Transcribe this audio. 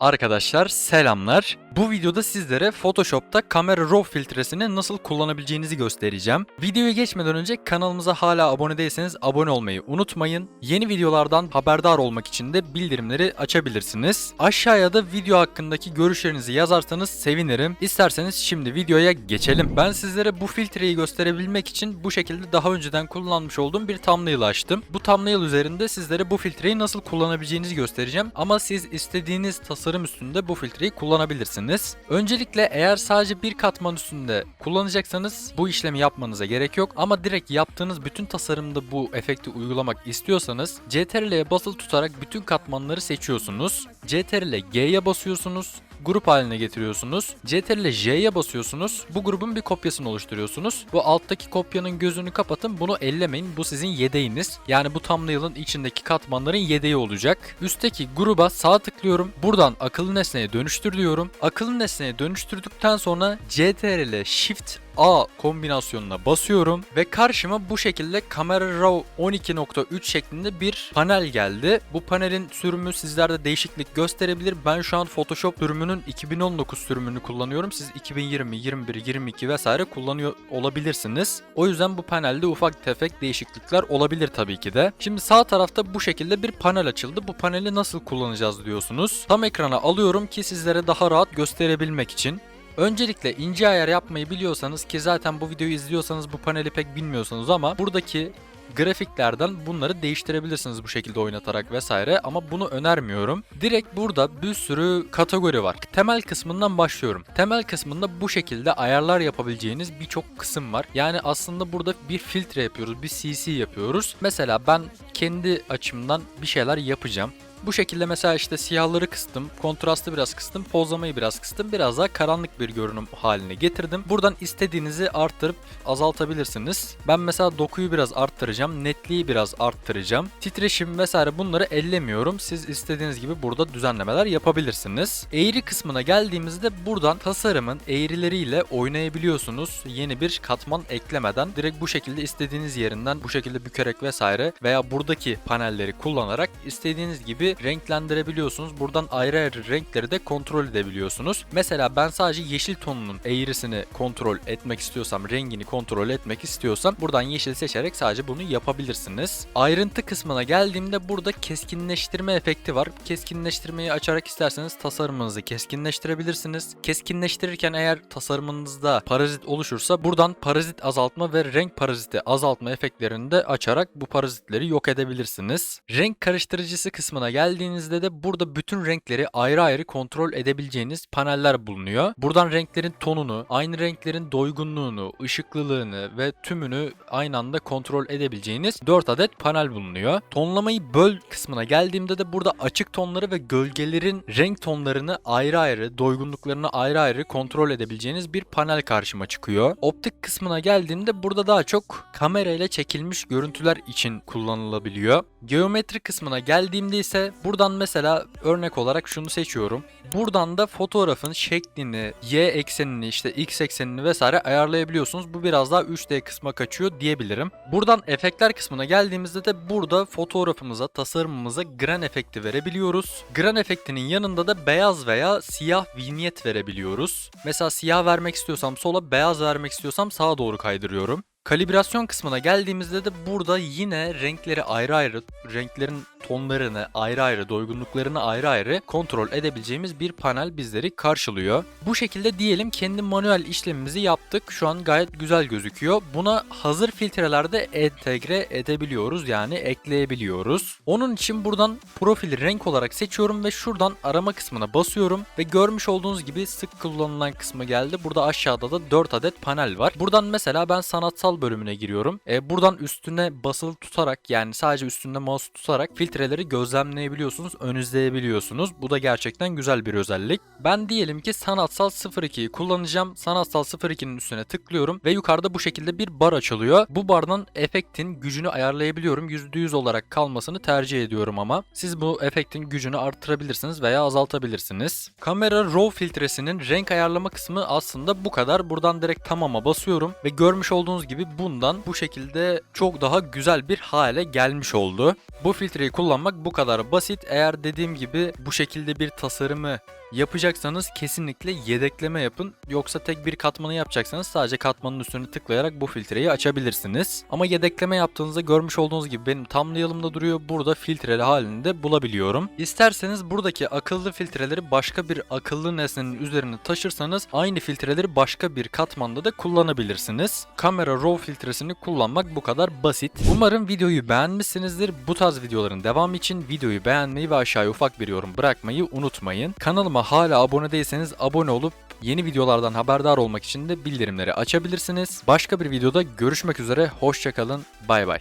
Arkadaşlar selamlar. Bu videoda sizlere Photoshop'ta kamera RAW filtresini nasıl kullanabileceğinizi göstereceğim. Videoya geçmeden önce kanalımıza hala abone değilseniz abone olmayı unutmayın. Yeni videolardan haberdar olmak için de bildirimleri açabilirsiniz. Aşağıya da video hakkındaki görüşlerinizi yazarsanız sevinirim. İsterseniz şimdi videoya geçelim. Ben sizlere bu filtreyi gösterebilmek için bu şekilde daha önceden kullanmış olduğum bir thumbnail açtım. Bu thumbnail üzerinde sizlere bu filtreyi nasıl kullanabileceğinizi göstereceğim. Ama siz istediğiniz tasarım üstünde bu filtreyi kullanabilirsiniz. Öncelikle eğer sadece bir katman üstünde kullanacaksanız bu işlemi yapmanıza gerek yok. Ama direkt yaptığınız bütün tasarımda bu efekti uygulamak istiyorsanız CTRL'ye basılı tutarak bütün katmanları seçiyorsunuz. CTRL G'ye basıyorsunuz grup haline getiriyorsunuz. CTRL J'ye basıyorsunuz. Bu grubun bir kopyasını oluşturuyorsunuz. Bu alttaki kopyanın gözünü kapatın. Bunu ellemeyin. Bu sizin yedeğiniz. Yani bu thumbnail'ın içindeki katmanların yedeği olacak. Üstteki gruba sağ tıklıyorum. Buradan akıllı nesneye dönüştür diyorum. Akıllı nesneye dönüştürdükten sonra CTRL Shift A kombinasyonuna basıyorum ve karşıma bu şekilde Camera Raw 12.3 şeklinde bir panel geldi. Bu panelin sürümü sizlerde değişiklik gösterebilir. Ben şu an Photoshop sürümünün 2019 sürümünü kullanıyorum. Siz 2020, 21, 22 vesaire kullanıyor olabilirsiniz. O yüzden bu panelde ufak tefek değişiklikler olabilir tabii ki de. Şimdi sağ tarafta bu şekilde bir panel açıldı. Bu paneli nasıl kullanacağız diyorsunuz. Tam ekrana alıyorum ki sizlere daha rahat gösterebilmek için. Öncelikle ince ayar yapmayı biliyorsanız ki zaten bu videoyu izliyorsanız bu paneli pek bilmiyorsunuz ama buradaki grafiklerden bunları değiştirebilirsiniz bu şekilde oynatarak vesaire ama bunu önermiyorum. Direkt burada bir sürü kategori var. Temel kısmından başlıyorum. Temel kısmında bu şekilde ayarlar yapabileceğiniz birçok kısım var. Yani aslında burada bir filtre yapıyoruz, bir CC yapıyoruz. Mesela ben kendi açımdan bir şeyler yapacağım. Bu şekilde mesela işte siyahları kıstım, kontrastı biraz kıstım, pozlamayı biraz kıstım. Biraz daha karanlık bir görünüm haline getirdim. Buradan istediğinizi arttırıp azaltabilirsiniz. Ben mesela dokuyu biraz arttıracağım, netliği biraz arttıracağım. Titreşim vesaire bunları ellemiyorum. Siz istediğiniz gibi burada düzenlemeler yapabilirsiniz. Eğri kısmına geldiğimizde buradan tasarımın eğrileriyle oynayabiliyorsunuz. Yeni bir katman eklemeden direkt bu şekilde istediğiniz yerinden bu şekilde bükerek vesaire veya buradaki panelleri kullanarak istediğiniz gibi renklendirebiliyorsunuz. Buradan ayrı ayrı renkleri de kontrol edebiliyorsunuz. Mesela ben sadece yeşil tonunun eğrisini kontrol etmek istiyorsam, rengini kontrol etmek istiyorsam buradan yeşil seçerek sadece bunu yapabilirsiniz. Ayrıntı kısmına geldiğimde burada keskinleştirme efekti var. Keskinleştirmeyi açarak isterseniz tasarımınızı keskinleştirebilirsiniz. Keskinleştirirken eğer tasarımınızda parazit oluşursa buradan parazit azaltma ve renk paraziti azaltma efektlerini de açarak bu parazitleri yok edebilirsiniz. Renk karıştırıcısı kısmına geldiğinizde de burada bütün renkleri ayrı ayrı kontrol edebileceğiniz paneller bulunuyor. Buradan renklerin tonunu, aynı renklerin doygunluğunu, ışıklılığını ve tümünü aynı anda kontrol edebileceğiniz 4 adet panel bulunuyor. Tonlamayı böl kısmına geldiğimde de burada açık tonları ve gölgelerin renk tonlarını ayrı ayrı, doygunluklarını ayrı ayrı kontrol edebileceğiniz bir panel karşıma çıkıyor. Optik kısmına geldiğimde burada daha çok kamera ile çekilmiş görüntüler için kullanılabiliyor. Geometri kısmına geldiğimde ise buradan mesela örnek olarak şunu seçiyorum. Buradan da fotoğrafın şeklini, y eksenini, işte x eksenini vesaire ayarlayabiliyorsunuz. Bu biraz daha 3D kısma kaçıyor diyebilirim. Buradan efektler kısmına geldiğimizde de burada fotoğrafımıza, tasarımımıza gran efekti verebiliyoruz. Gran efektinin yanında da beyaz veya siyah vignette verebiliyoruz. Mesela siyah vermek istiyorsam sola, beyaz vermek istiyorsam sağa doğru kaydırıyorum. Kalibrasyon kısmına geldiğimizde de burada yine renkleri ayrı ayrı, renklerin tonlarını ayrı ayrı, doygunluklarını ayrı ayrı kontrol edebileceğimiz bir panel bizleri karşılıyor. Bu şekilde diyelim kendi manuel işlemimizi yaptık. Şu an gayet güzel gözüküyor. Buna hazır filtrelerde entegre edebiliyoruz yani ekleyebiliyoruz. Onun için buradan profili renk olarak seçiyorum ve şuradan arama kısmına basıyorum ve görmüş olduğunuz gibi sık kullanılan kısmı geldi. Burada aşağıda da 4 adet panel var. Buradan mesela ben sanatsal bölümüne giriyorum. E, buradan üstüne basılı tutarak yani sadece üstünde mouse tutarak filtreleri gözlemleyebiliyorsunuz, ön izleyebiliyorsunuz. Bu da gerçekten güzel bir özellik. Ben diyelim ki sanatsal 02'yi kullanacağım. Sanatsal 02'nin üstüne tıklıyorum ve yukarıda bu şekilde bir bar açılıyor. Bu bardan efektin gücünü ayarlayabiliyorum. %100 olarak kalmasını tercih ediyorum ama siz bu efektin gücünü arttırabilirsiniz veya azaltabilirsiniz. Kamera RAW filtresinin renk ayarlama kısmı aslında bu kadar. Buradan direkt tamama basıyorum ve görmüş olduğunuz gibi bundan bu şekilde çok daha güzel bir hale gelmiş oldu. Bu filtreyi kullanmak bu kadar basit. Eğer dediğim gibi bu şekilde bir tasarımı yapacaksanız kesinlikle yedekleme yapın. Yoksa tek bir katmanı yapacaksanız sadece katmanın üstüne tıklayarak bu filtreyi açabilirsiniz. Ama yedekleme yaptığınızda görmüş olduğunuz gibi benim thumbnail'ımda duruyor. Burada filtreli halinde bulabiliyorum. İsterseniz buradaki akıllı filtreleri başka bir akıllı nesnenin üzerine taşırsanız aynı filtreleri başka bir katmanda da kullanabilirsiniz. Kamera RAW filtresini kullanmak bu kadar basit. Umarım videoyu beğenmişsinizdir. Bu tarz videoların devamı için videoyu beğenmeyi ve aşağıya ufak bir yorum bırakmayı unutmayın. Kanalıma hala abone değilseniz abone olup yeni videolardan haberdar olmak için de bildirimleri açabilirsiniz. Başka bir videoda görüşmek üzere. Hoşçakalın. Bay bay.